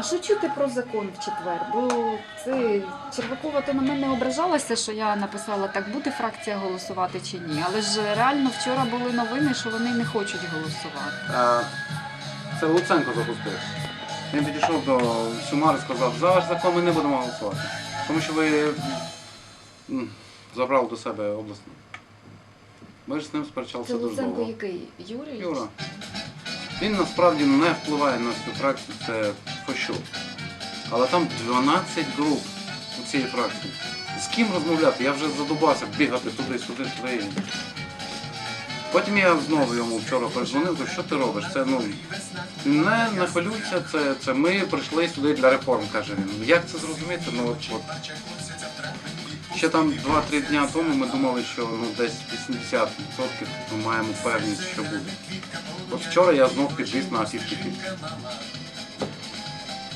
А що чути про закон в четвер? Бо це Червакова то на мене ображалася, що я написала, так буде фракція голосувати чи ні. Але ж реально вчора були новини, що вони не хочуть голосувати. Е, Це Луценко запустив. Він підійшов до Сюмар і сказав, за ваш закон ми не будемо голосувати. Тому що ви забрали до себе обласну. Ми ж з ним сперечалися Це дуже Луценко який? Юрій? Юра. Він насправді не впливає на всю фракцію, це фощо. Але там 12 груп у цієї фракції. З ким розмовляти? Я вже задубався бігати туди, сюди, туди. Потім я знову йому вчора передзвонив, кажу, що ти робиш? Це ну не, не хвилюйся, це, це ми прийшли сюди для реформ, каже він. Як це зрозуміти? Ну от, от. Ще там 2-3 дня тому ми думали, що ну, десь 80% ми маємо певність, що буде. От вчора я знов підвіз на 50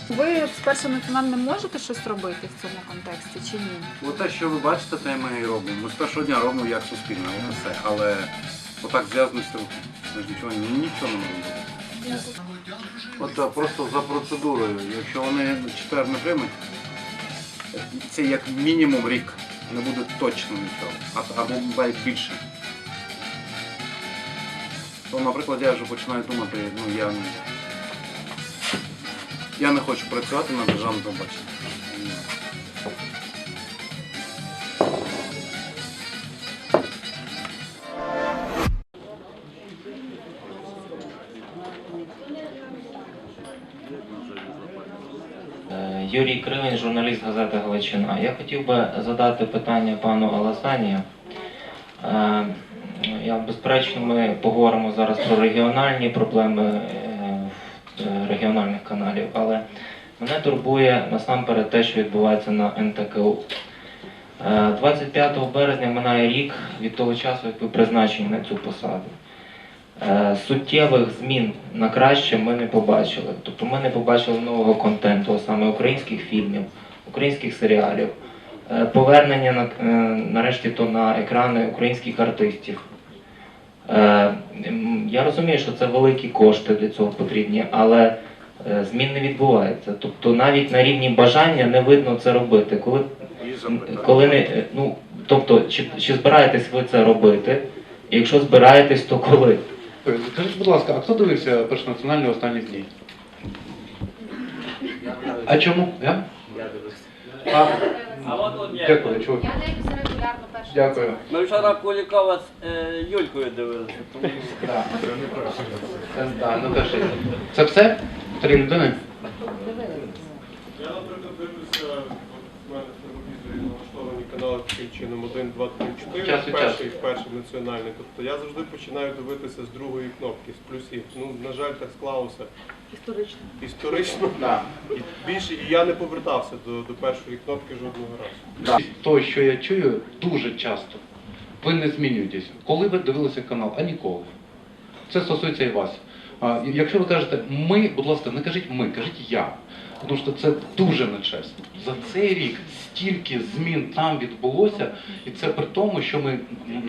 Ви з першим національним можете щось робити в цьому контексті чи ні? От те, що ви бачите, те ми і робимо. Ми з першого дня робимо як суспільне, от все. Але отак зв'язаності руки. Ми ж нічого, нічого не можемо робити. От просто за процедурою. Якщо вони четвер не приймуть, це як мінімум рік. Не буде точно нічого. Або навіть більше. То, наприклад, я вже починаю думати, ну я, я не хочу працювати на державному телебаченні. Е, Юрій Кривень, журналіст газети Галичина. Я хотів би задати питання пану Аласані. Е, безперечно, ми поговоримо зараз про регіональні проблеми е, е, регіональних каналів, але мене турбує насамперед те, що відбувається на НТКУ. Е, 25 березня минає рік від того часу, як ви призначені на цю посаду. Е, Суттєвих змін на краще ми не побачили. Тобто ми не побачили нового контенту, а саме українських фільмів, українських серіалів, е, повернення на, е, нарешті то на екрани українських артистів. Е, Я розумію, що це великі кошти для цього потрібні, але е, змін не відбувається. Тобто навіть на рівні бажання не видно це робити. Коли, коли не, е, ну, тобто, чи, чи збираєтесь ви це робити? І якщо збираєтесь, то коли? Скажіть, будь ласка, а хто дивився першонаціональні останні дні? А чому? Я? А, дякую, чого? Я дивлюся регулярно. Дякую. Ми вчора Кулікова з е, Юлькою дивилися. Тому... Да. Це, да, ну. Це все? Три людини? Я, наприклад, дивлюся, от в мене в телевізорі налаштовані таким чином 1, 2, 3, 4, Час від перший, перший національний. Тобто я завжди починаю дивитися з другої кнопки, з плюсів. Ну, на жаль, так склалося. Історично. Історично. Да. І більше, і я не повертався до, до першої кнопки жодного разу. Да. То, що я чую, дуже часто. Ви не змінюєтесь. Коли ви дивилися канал, а ніколи. Це стосується і вас. А, якщо ви кажете ми, будь ласка, не кажіть ми, кажіть я. Тому що це дуже нечесно. За цей рік стільки змін там відбулося, і це при тому, що ми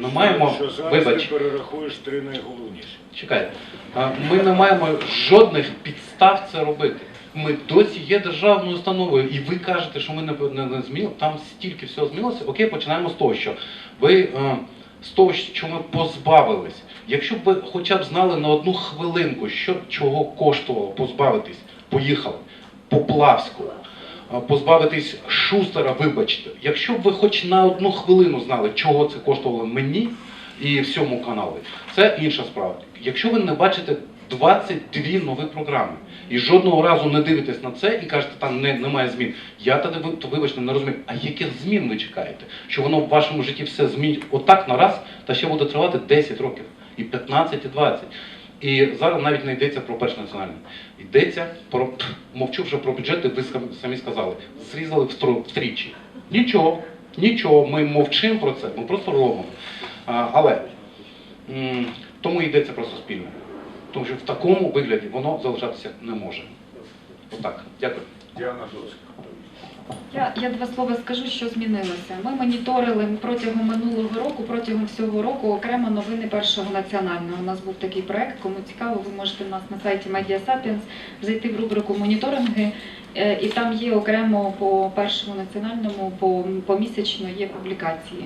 не маємо. Що зараз Вибач, ти перерахуєш три найголовніші. чекай. А, Ми не маємо жодних підстав це робити. Ми досі є державною установою, і ви кажете, що ми не, не, не змінили. Там стільки всього змінилося. Окей, починаємо з того, що ви е, з того, що ми позбавились. Якщо б ви хоча б знали на одну хвилинку, що чого коштувало позбавитись, поїхали. Поплавського, позбавитись Шустера, вибачте. Якщо б ви хоч на одну хвилину знали, чого це коштувало мені і всьому каналу, це інша справа. Якщо ви не бачите 22 нові програми і жодного разу не дивитесь на це і кажете, там не, немає змін, я тоді то вибачте, не розумію, а яких змін ви чекаєте? Що воно в вашому житті все змінить отак на раз, та ще буде тривати 10 років, і 15, і 20. І зараз навіть не йдеться про перш національне. Йдеться про мовчу вже про бюджети, ви самі сказали. Зрізали втричі. Нічого, нічого, ми мовчимо про це, ми просто робимо. Але тому йдеться про суспільне. Тому що в такому вигляді воно залишатися не може. Отак. Дякую. Діана Доцька. Я, я два слова скажу, що змінилося. Ми моніторили протягом минулого року, протягом всього року окремо новини першого національного. У нас був такий проект. Кому цікаво, ви можете в нас на сайті Media Sapiens зайти в рубрику моніторинги Е, І там є окремо по першому національному, по помісячно є публікації.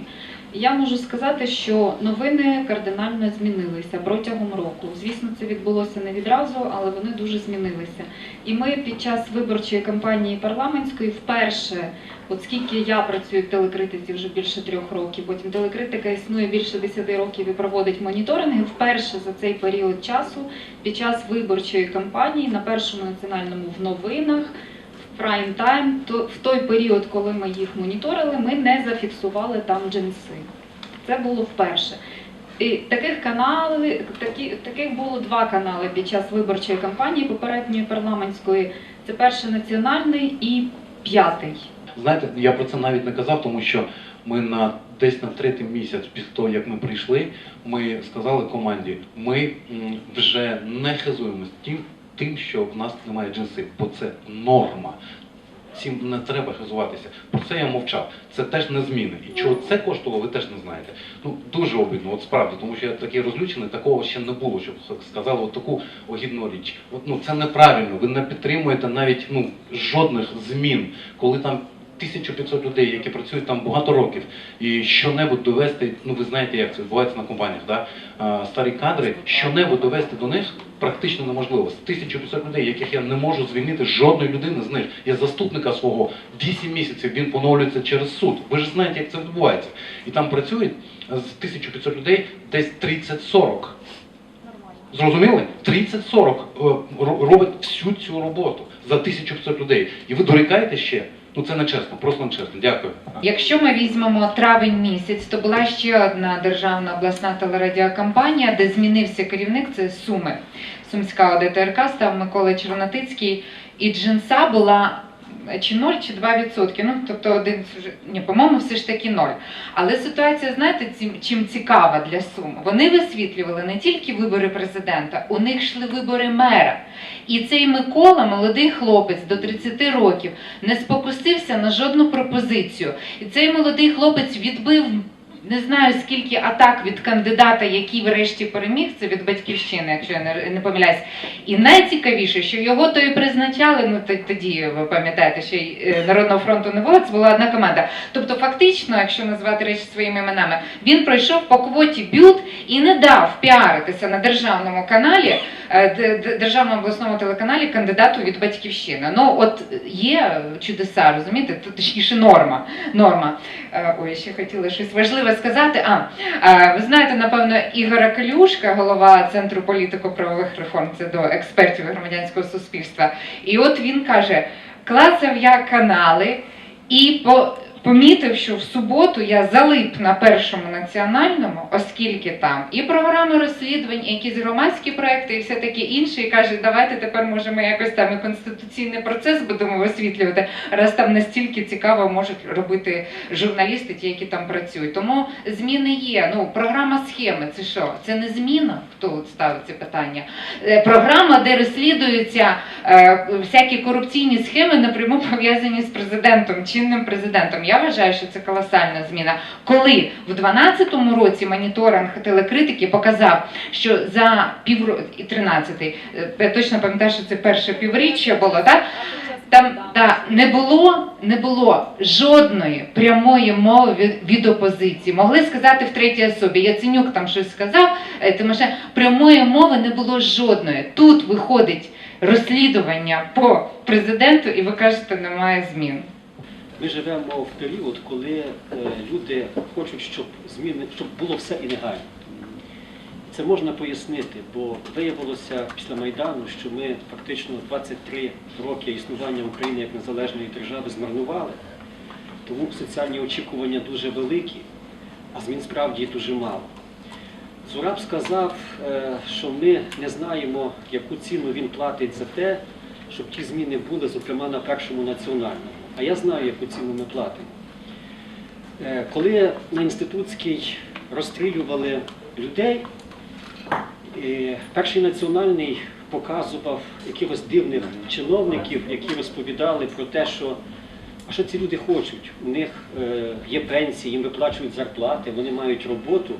Я можу сказати, що новини кардинально змінилися протягом року. Звісно, це відбулося не відразу, але вони дуже змінилися. І ми під час виборчої кампанії парламентської вперше, от скільки я працюю в телекритиці вже більше трьох років, потім телекритика існує більше 10 років і проводить моніторинги. Вперше за цей період часу під час виборчої кампанії на першому національному в новинах. В Прайм тайм, то в той період, коли ми їх моніторили, ми не зафіксували там джинси. Це було вперше. І таких каналів, такі, таких було два канали під час виборчої кампанії попередньої парламентської. Це перший національний і п'ятий. Знаєте, я про це навіть не казав, тому що ми на десь на третій місяць після того, як ми прийшли, ми сказали команді, ми вже не хизуємось тим, тим, що в нас немає джинсів, бо це норма. Цим не треба хизуватися. Про це я мовчав. Це теж не зміни. І чого це коштувало, ви теж не знаєте. Ну дуже обідно, от справді, тому що я такий розлючений, такого ще не було, щоб сказали от таку огідну річ. От ну це неправильно. Ви не підтримуєте навіть ну жодних змін, коли там. 1500 людей, які працюють там багато років, і що-небудь довести, ну ви знаєте, як це відбувається на компаніях, да? старі кадри, що-небудь довести до них практично неможливо. З 1500 людей, яких я не можу звільнити жодної людини з них. Я заступника свого 8 місяців він поновлюється через суд. Ви ж знаєте, як це відбувається. І там працюють з 1500 людей десь 30-40. Зрозуміли? 30-40 е, робить всю цю роботу за 1500 людей. І ви дорікаєте ще? Ну це не чесно, просто не чесно. Дякую. Якщо ми візьмемо травень місяць, то була ще одна державна обласна телерадіокампанія, де змінився керівник. Це Суми. Сумська ОДТРК став Микола Чернотицький, і джинса була чи 0, чи 2 відсотки. Ну тобто один ні, по-моєму, все ж таки 0. Але ситуація, знаєте, чим цікава для Сум? Вони висвітлювали не тільки вибори президента, у них йшли вибори мера. І цей Микола, молодий хлопець до 30 років, не спокусився на жодну пропозицію. І цей молодий хлопець відбив не знаю скільки атак від кандидата, який врешті переміг, це від батьківщини, якщо я не, помиляюсь. І найцікавіше, що його то і призначали. Ну тоді ви пам'ятаєте, що е, Народного фронту не було, це була одна команда. Тобто, фактично, якщо назвати речі своїми іменами, він пройшов по квоті бют і не дав піаритися на державному каналі, е, державному обласному телеканалі кандидату від батьківщини. Ну от є чудеса, розумієте? Точніше, норма. Норма. Е, Ой, ще хотіла щось важливе сказати. А ви знаєте, напевно, Ігора Калюшка, голова центру політико-правових реформ, це до експертів громадянського суспільства. І от він каже: клацав я канали і по. Помітив, що в суботу я залип на першому національному, оскільки там і програми розслідувань, і якісь громадські проекти, і все таке інше, і каже, давайте тепер може ми якось там і конституційний процес будемо висвітлювати, раз там настільки цікаво можуть робити журналісти, ті, які там працюють. Тому зміни є. Ну, програма схеми, це що? Це не зміна? Хто ставить це питання? Е, Програма, де розслідуються е, всякі корупційні схеми, напряму пов'язані з президентом, чинним президентом. Я вважаю, що це колосальна зміна. Коли в 2012 році моніторинг телекритики показав, що за півроку, і 13-й, е, я точно пам'ятаю, що це перше півріччя було, так? Там да, не було, не було жодної прямої мови від, від опозиції. Могли сказати в третій особі. Яценюк там щось сказав, е, Тимоше, прямої мови не було жодної. Тут виходить розслідування по президенту, і ви кажете, немає змін. Ми живемо в період, коли е, люди хочуть, щоб зміни, щоб було все і негайно. Це можна пояснити, бо виявилося після Майдану, що ми фактично 23 роки існування України як незалежної держави змарнували, тому соціальні очікування дуже великі, а змін справді дуже мало. Зураб сказав, е, що ми не знаємо, яку ціну він платить за те, щоб ті зміни були, зокрема на першому національному. А я знаю, яку ціну ми платимо. Е, Коли на інститутській розстрілювали людей, е, перший національний показував якихось дивних чиновників, які розповідали про те, що а що ці люди хочуть? У них е, є пенсії, їм виплачують зарплати, вони мають роботу.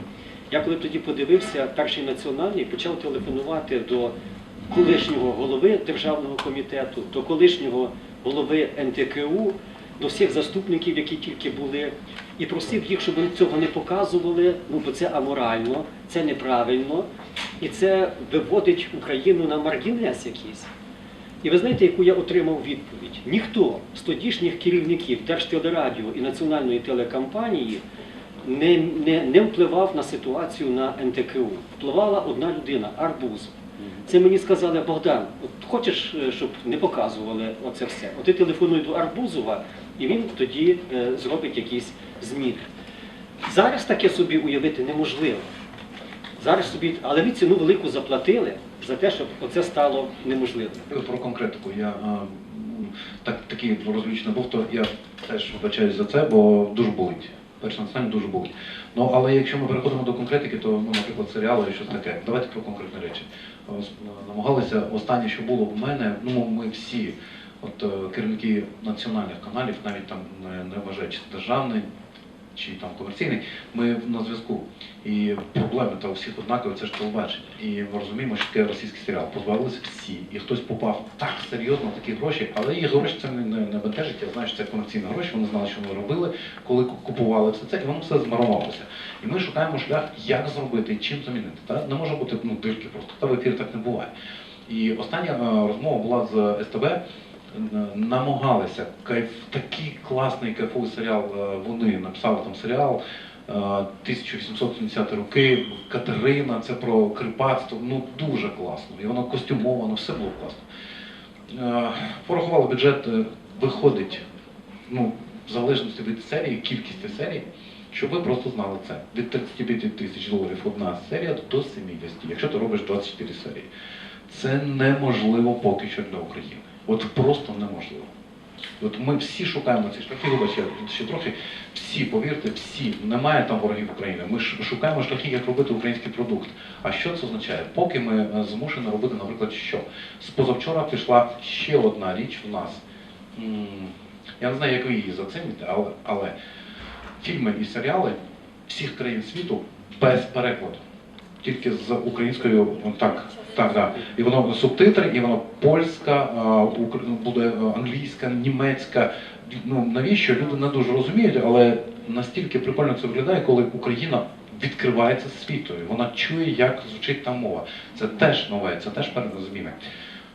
Я коли тоді подивився, перший національний почав телефонувати до колишнього голови державного комітету, до колишнього голови НТКУ, до всіх заступників, які тільки були, і просив їх, щоб вони цього не показували, ну бо це аморально, це неправильно, і це виводить Україну на маргінес якийсь. І ви знаєте, яку я отримав відповідь? Ніхто з тодішніх керівників Держтелерадіо і національної телекомпанії не, не, не впливав на ситуацію на НТКУ. Впливала одна людина Арбуз. Це мені сказали Богдан, хочеш, е, щоб не показували оце все? От ти телефонуй до Арбузова, і він тоді е, зробить якісь зміни. Зараз таке собі уявити неможливо. Зараз собі, але ви ціну велику заплатили за те, щоб оце стало неможливим. Про конкретику я а, так, такий розліч був, то я теж вибачаюсь за це, бо дуже болить. Перше національно дуже болить. Ну але якщо ми переходимо до конкретики, то ну, наприклад, серіали і щось таке. Давайте про конкретні речі. Е, Намагалися останнє, що було в мене, ну ми всі, от е, керівники національних каналів, навіть там не, не вважаючи державний чи там комерційний, ми на зв'язку. І проблеми та у всіх однакові, це ж телебачення. І ми розуміємо, що таке російський серіал. Позбавилися всі. І хтось попав так серйозно в такі гроші, але їх гроші це не, не, не бентежить. Я знаю, що це комерційні гроші, вони знали, що вони робили, коли купували все це, і воно все змарувалося. І ми шукаємо шлях, як зробити, чим замінити. Та? Не може бути ну, дирки просто. Та в ефірі так не буває. І остання е, розмова була з СТБ. Е, Намагалися кайф, такий класний кайфовий серіал. е, Вони написали там серіал. е, 1870 роки, Катерина, це про крипацтво, ну дуже класно. І воно костюмовано, все було класно. Е, Порахували бюджет, е, виходить, ну, в залежності від серії, кількості серій, щоб ви просто знали це. Від 35 тисяч доларів одна серія до 70, якщо ти робиш 24 серії. Це неможливо поки що для України. От просто неможливо. От ми всі шукаємо ці шляхи, вибач, я тут ще трохи, всі, повірте, всі, немає там ворогів України. Ми шукаємо шляхи, як робити український продукт. А що це означає? Поки ми е, змушені робити, наприклад, що? З позавчора пішла ще одна річ в нас. Я не знаю, як ви її зацените, але, але фільми і серіали всіх країн світу без перекладу. Тільки з українською, ну, так, так, так. І воно субтитри, і воно польська, укр- буде англійська, німецька. Ну навіщо люди не дуже розуміють, але настільки прикольно це виглядає, коли Україна відкривається світові. Вона чує, як звучить там мова. Це теж нове, це теж певні.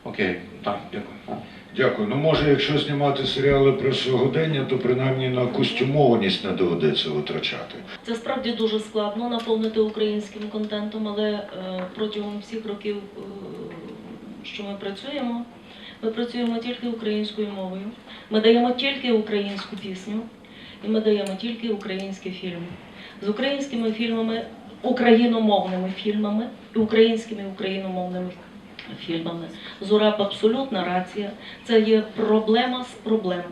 Окей, так, дякую. Дякую. Ну може, якщо знімати серіали про сьогодення, то принаймні на костюмованість не доведеться витрачати. Це справді дуже складно наповнити українським контентом, але е, протягом всіх років, е, що ми працюємо, ми працюємо тільки українською мовою. Ми даємо тільки українську пісню, і ми даємо тільки українські фільми. З українськими фільмами, україномовними фільмами і українськими україномовними фільмами. Зураб абсолютна рація. Це є проблема з проблем.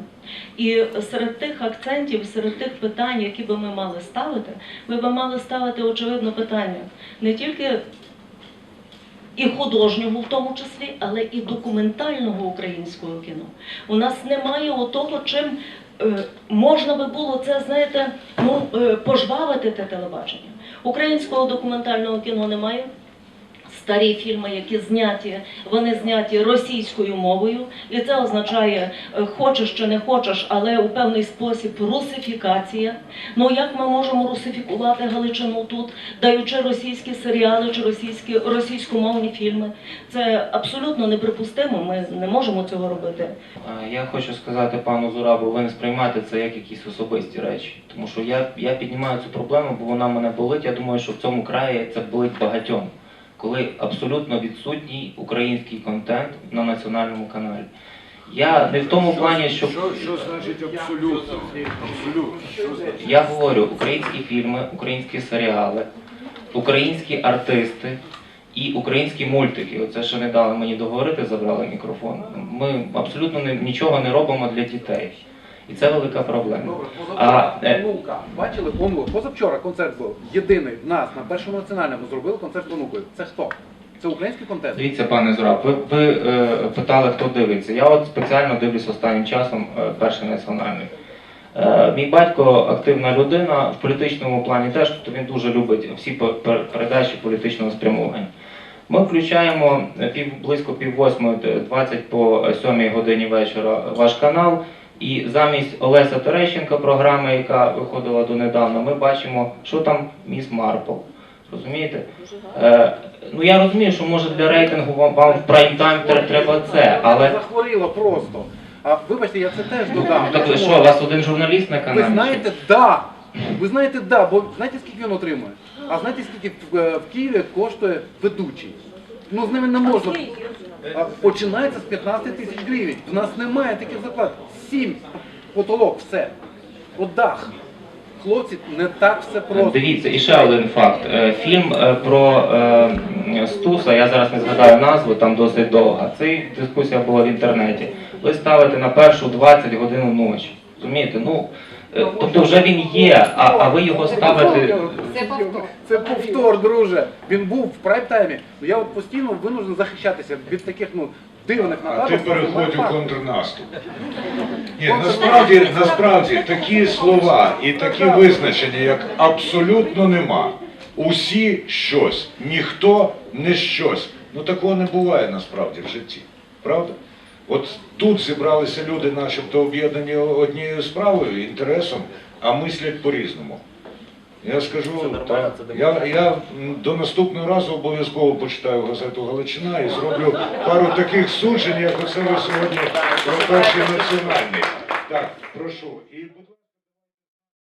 І серед тих акцентів, серед тих питань, які би ми мали ставити, ми би мали ставити очевидно питання не тільки і художнього в тому числі, але і документального українського кіно. У нас немає отого, чим е, можна би було це, знаєте, ну, е, пожвавити те телебачення. Українського документального кіно немає. Старі фільми, які зняті, вони зняті російською мовою, і це означає, е, хочеш чи не хочеш, але у певний спосіб русифікація. Ну як ми можемо русифікувати Галичину тут, даючи російські серіали чи російські російськомовні фільми? Це абсолютно неприпустимо. Ми не можемо цього робити. Я хочу сказати пану Зурабу, ви не сприймайте це як якісь особисті речі. Тому що я, я піднімаю цю проблему, бо вона мене болить. Я думаю, що в цьому краї це болить багатьом, коли абсолютно відсутній український контент на національному каналі. Я не в тому плані, що Що, що значить абсолютно? Абсолютно. Я говорю українські фільми, українські серіали, українські артисти і українські мультики. Оце ще не дали мені договорити, забрали мікрофон. Ми абсолютно нічого не робимо для дітей. І це велика проблема. Добре, А, е, онука. Бачили онук? Позавчора концерт був. Єдиний в нас на першому національному зробили концерт з онукою. Це хто? Це український контент? Дивіться, пане Зураб, ви, ви е, питали, хто дивиться. Я от спеціально дивлюсь останнім часом е, перший національний. Е, мій батько активна людина в політичному плані теж, тобто він дуже любить всі пе- пер- передачі політичного спрямування. Ми включаємо е, пів, близько пів восьмої, т- 20 по сьомій годині вечора ваш канал. І замість Олеся Терещенка, програми, яка виходила донедавна, ми бачимо, що там міс Марпл. Розумієте? Е, ну я розумію, що може для рейтингу вам, вам в прайм-тайм треба це, але Захворіло просто. А вибачте, я це теж додам. так ви що, у вас один журналіст на каналі? Ви знаєте, да. Ви знаєте, да, бо знаєте, скільки він отримує? А знаєте, скільки в, е, в Києві коштує ведучий? Ну з ними не можна. А, починається з 15 тисяч гривень. В нас немає таких зарплат. Сім потолок, все. От дах. Хлопці, не так все просто. Дивіться, і ще один факт. Е, Фільм е, про е, Стуса, я зараз не згадаю назву, там досить довга. Ця дискусія була в інтернеті. Ви ставите на першу 20 годину ночі. Розумієте? Ну, тобто вже він є, а, а ви його ставите. Це повтор. Це повтор, друже. Він був в прайм-таймі. Ну я от постійно винужден захищатися від таких ну дивних А ти переходь у контрнаступ. Ні, насправді, насправді такі слова і такі визначення, як абсолютно нема. Усі щось, ніхто не щось. Ну такого не буває насправді в житті. Правда? От тут зібралися люди, начебто об'єднані однією справою, інтересом, а мислять по-різному. Я скажу, та, я, я до наступного разу обов'язково почитаю газету Галичина і зроблю пару таких суджень, як оце ви сьогодні про перший національний. Так, прошу. І,